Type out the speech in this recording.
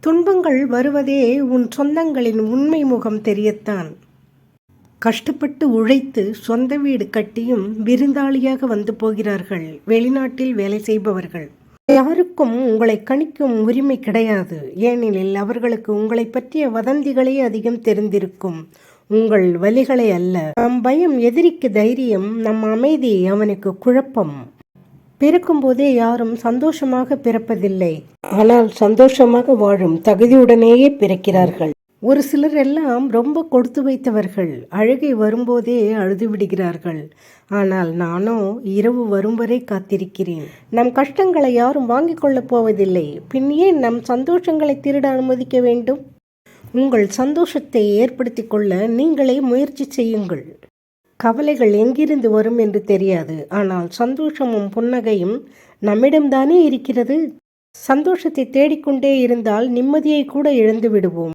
துன்பங்கள் வருவதே உன் சொந்தங்களின் உண்மை முகம் தெரியத்தான். கஷ்டப்பட்டு உழைத்து சொந்த வீடு கட்டியும் விருந்தாளியாக வந்து போகிறார்கள். வெளிநாட்டில் வேலை செய்பவர்கள். யாருக்கும் உங்களை கணிக்கும் உரிமை கிடையாது. ஏனெனில் அவர்களுக்கு உங்களை பற்றிய வதந்திகளே அதிகம் தெரிந்திருக்கும். உங்கள் வலிகளை அல்ல. நம் பயம் எதிரிக்கு தைரியம் நம் அமைதி அவனுக்கு குழப்பம். பிறக்கும்போதே யாரும் சந்தோஷமாக பிறப்பதில்லை. ஆனால் சந்தோஷமாக வாழும் தகுதியுடனேயே பிறக்கிறார்கள். ஒரு சிலர் எல்லாம் ரொம்ப கொடுத்து வைத்தவர்கள். அழுகை வரும்போதே அழுது விடுகிறார்கள். ஆனால் நானோ இரவு வரும் வரை காத்திருக்கிறேன். நம் கஷ்டங்களை யாரும் வாங்கிக் கொள்ளப் போவதில்லை. பின் ஏன் நம் சந்தோஷங்களை திருட அனுமதிக்க வேண்டும்? உங்கள் சந்தோஷத்தை ஏற்படுத்திக் கொள்ள நீங்களே முயற்சி செய்யுங்கள். கவலைகள் எங்கிருந்து வரும் என்று தெரியாது. ஆனால் சந்தோஷமும் புன்னகையும் நம்மிடம்தானே இருக்கிறது? சந்தோஷத்தை தேடிக்கொண்டே இருந்தால் நிம்மதியை கூட இழந்து விடுவோம்